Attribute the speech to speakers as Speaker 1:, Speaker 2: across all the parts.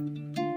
Speaker 1: Thank you.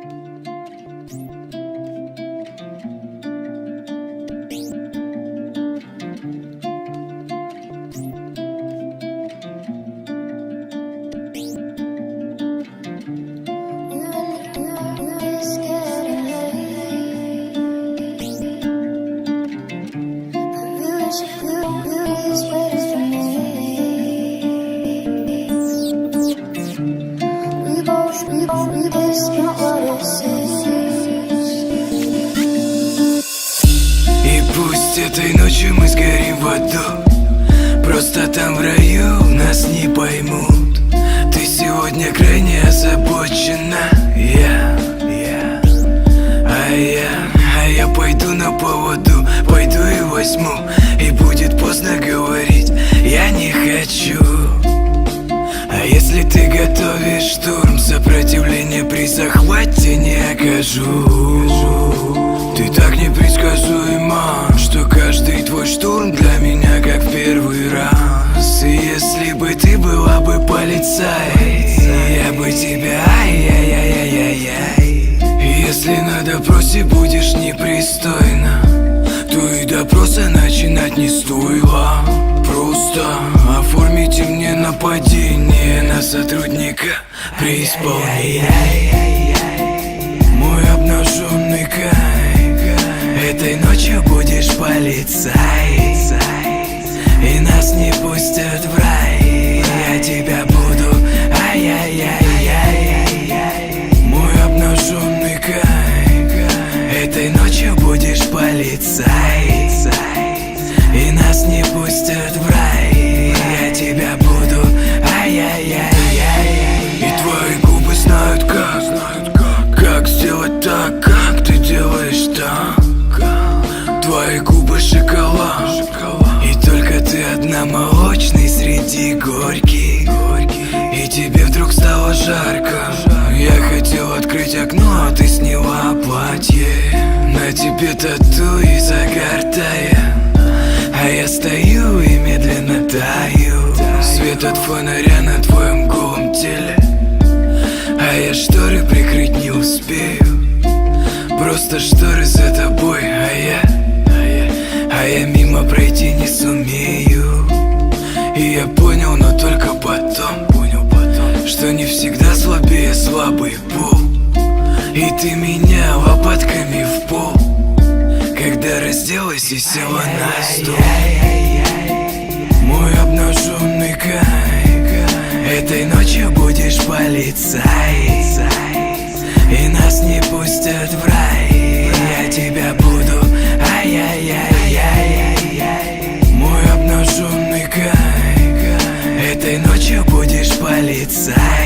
Speaker 1: И пусть этой ночью мы сгорим в аду Просто там в раю нас не поймут. Ты сегодня крайне озабочена Я, я, а я, а я пойду на поводу Пойду и возьму И будет поздно говорить если ты готовишь штурм, сопротивление при захвате не окажу. Ты так непредсказуема, что каждый твой штурм для меня как первый раз. И если бы ты была бы полицай, я бы тебя ай-яй-яй-яй-яй. Если на допросе будешь непристойна то и допроса начинать не стоило. Просто оформите мне нападение на сотрудника при исполнении Мой обнаженный молочный среди горьких. И тебе вдруг стало жарко. Я хотел открыть окно, а ты сняла платье. На тебе тату и загар тая. А я стою и медленно таю. Свет от фонаря на твоем голом теле. А я шторы прикрыть не успею. Просто шторы за тобой, а я, а я мимо пройти не сумею И я понял, но только потом, понял потом Что не всегда слабее слабый пол. И ты меня лопатками в пол. Когда разделась и села на стол. Мой обнаженный кайф Этой ночью будешь полицай. И нас не пустят в рай ночью будешь